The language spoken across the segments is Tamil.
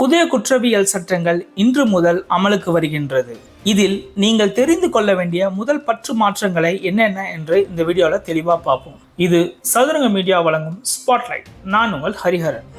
புதிய குற்றவியல் சட்டங்கள் இன்று முதல் அமலுக்கு வருகின்றது. இதில் நீங்கள் தெரிந்து கொள்ள வேண்டிய முதல் பற்று மாற்றங்களை என்னென்ன என்று இந்த வீடியோவில் தெளிவாக பார்ப்போம். இது சதுரங்க மீடியா வழங்கும் ஸ்பாட்லைட் நான் உங்கள் ஹரிஹரன்.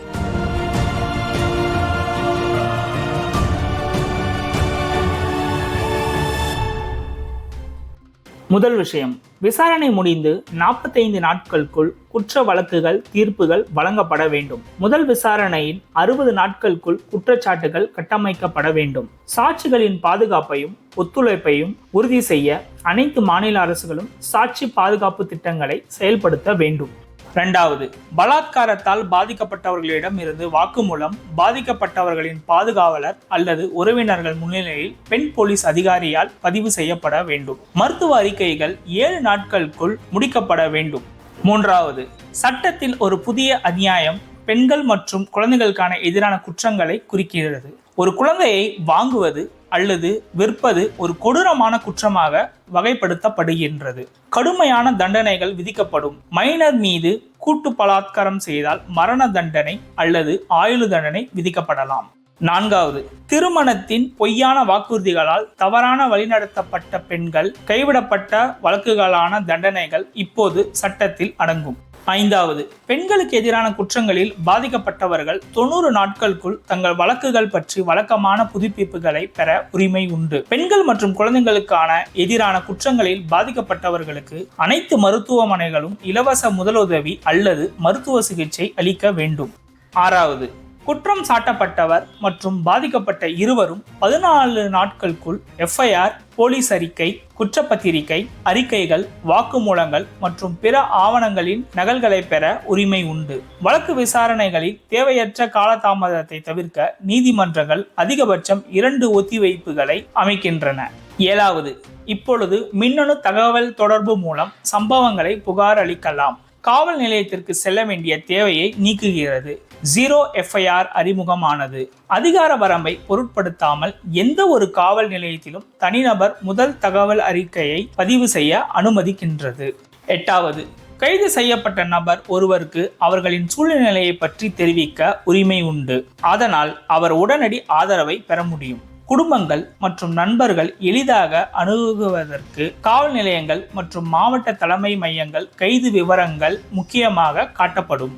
முதல் விஷயம். விசாரணை முடிந்து நாற்பத்தைந்து நாட்களுக்குள் குற்ற வழக்குகள் தீர்ப்புகள் வழங்கப்பட வேண்டும். முதல் விசாரணையின் அறுபது நாட்களுக்குள் குற்றச்சாட்டுகள் கட்டமைக்கப்பட வேண்டும். சாட்சிகளின் பாதுகாப்பையும் ஒத்துழைப்பையும் உறுதி செய்ய அனைத்து மாநில அரசுகளும் சாட்சி பாதுகாப்பு திட்டங்களை செயல்படுத்த வேண்டும். இரண்டாவது பலாத்காரத்தால் பாதிக்கப்பட்டவர்களிடம் இருந்து வாக்குமூலம் பாதிக்கப்பட்டவர்களின் பாதுகாவலர் அல்லது உறவினர்கள் முன்னிலையில் பெண் போலீஸ் அதிகாரியால் பதிவு செய்யப்பட வேண்டும். மருத்துவ அறிக்கைகள் ஏழு நாட்களுக்குள் முடிக்கப்பட வேண்டும். மூன்றாவது சட்டத்தில் ஒரு புதிய அநியாயம் பெண்கள் மற்றும் குழந்தைகளுக்கான எதிரான குற்றங்களை குறிக்கிறது. ஒரு குழந்தையை வாங்குவது அல்லது விற்பது ஒரு கொடூரமான குற்றமாக வகைப்படுத்தப்படுகின்றது. கடுமையான தண்டனைகள் விதிக்கப்படும். மைனர் மீது கூட்டு பலாத்காரம் செய்தால் மரண தண்டனை அல்லது ஆயுள் தண்டனை விதிக்கப்படலாம். நான்காவது திருமணத்தின் பொய்யான வாக்குறுதிகளால் தவறான வழிநடத்தப்பட்ட பெண்கள் கைவிடப்பட்ட வழக்குகளான தண்டனைகள் இப்போது சட்டத்தில் அடங்கும். ஐந்தாவது. பெண்களுக்கு எதிரான குற்றங்களில் பாதிக்கப்பட்டவர்கள் தொண்ணூறு நாட்களுக்குள் தங்கள் வழக்குகள் பற்றி வழக்கமான புதுப்பிப்புகளை பெற உரிமை உண்டு. பெண்கள் மற்றும் குழந்தைகளுக்கான எதிரான குற்றங்களில் பாதிக்கப்பட்டவர்களுக்கு அனைத்து மருத்துவமனைகளும் இலவச முதலுதவி அல்லது மருத்துவ சிகிச்சை அளிக்க வேண்டும். ஆறாவது. குற்றம் சாட்டப்பட்டவர் மற்றும் பாதிக்கப்பட்ட இருவரும் பதினாலு நாட்களுக்குள் எஃப்ஐஆர் போலீஸ் அறிக்கை குற்றப்பத்திரிகை அறிக்கைகள் வாக்குமூலங்கள் மற்றும் பிற ஆவணங்களின் நகல்களை பெற உரிமை உண்டு. வழக்கு விசாரணைகளில் தேவையற்ற காலதாமதத்தை தவிர்க்க நீதிமன்றங்கள் அதிகபட்சம் இரண்டு ஒத்திவைப்புகளை அமைக்கின்றன. ஏழாவது இப்பொழுது மின்னணு தகவல் தொடர்பு மூலம் சம்பவங்களை புகார் அளிக்கலாம். காவல் நிலையத்திற்கு செல்ல வேண்டிய தேவையை நீக்குகிறது. ஜீரோ எஃப்ஐஆர் அறிமுகமானது. அதிகார வரம்பை பொருட்படுத்தாமல் எந்த ஒரு காவல் நிலையத்திலும் தனிநபர் முதல் தகவல் அறிக்கையை பதிவு செய்ய அனுமதிக்கின்றது. எட்டாவது கைது செய்யப்பட்ட நபர் ஒருவருக்கு அவர்களின் சூழ்நிலையை பற்றி தெரிவிக்க உரிமை உண்டு. அதனால் அவர் உடனடி ஆதரவை பெற முடியும். குடும்பங்கள் மற்றும் நண்பர்கள் எளிதாக அணுகுவதற்கு காவல் நிலையங்கள் மற்றும் மாவட்ட தலைமை மையங்கள் கைது விவரங்கள் முக்கியமாக காட்டப்படும்.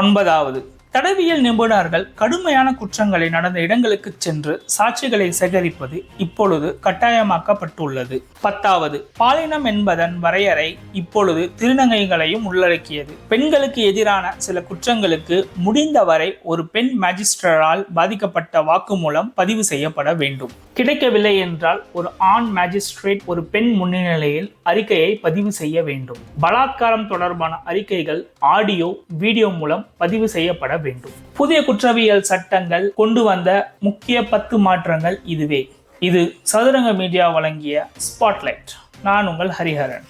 ஒன்பதாவது தடவியல் நிபுணர்கள் கடுமையான குற்றங்களை நடந்த இடங்களுக்கு சென்று சாட்சிகளை சேகரிப்பது இப்பொழுது கட்டாயமாக்கப்பட்டுள்ளது. பத்தாவது பாலினம் என்பதன் வரையறை இப்பொழுது திருநங்கைகளையும் உள்ளடக்கியது. பெண்களுக்கு எதிரான சில குற்றங்களுக்கு முடிந்தவரை ஒரு பெண் மேஜிஸ்ட்ரரால் பாதிக்கப்பட்ட வாக்குமூலம் பதிவு செய்யப்பட வேண்டும். கிடைக்கவில்லை என்றால் ஒரு ஆண் மேஜிஸ்ட்ரேட் ஒரு பெண் முன்னிலையில் அறிக்கையை பதிவு செய்ய வேண்டும். பலாத்காரம் தொடர்பான அறிக்கைகள் ஆடியோ வீடியோ மூலம் பதிவு செய்யப்பட வேண்டும். புதிய குற்றவியல் சட்டங்கள் கொண்டு வந்த முக்கிய பத்து மாற்றங்கள் இதுவே. இது சதுரங்க மீடியா வழங்கிய ஸ்பாட்லைட் நான் உங்கள் ஹரிஹரன்.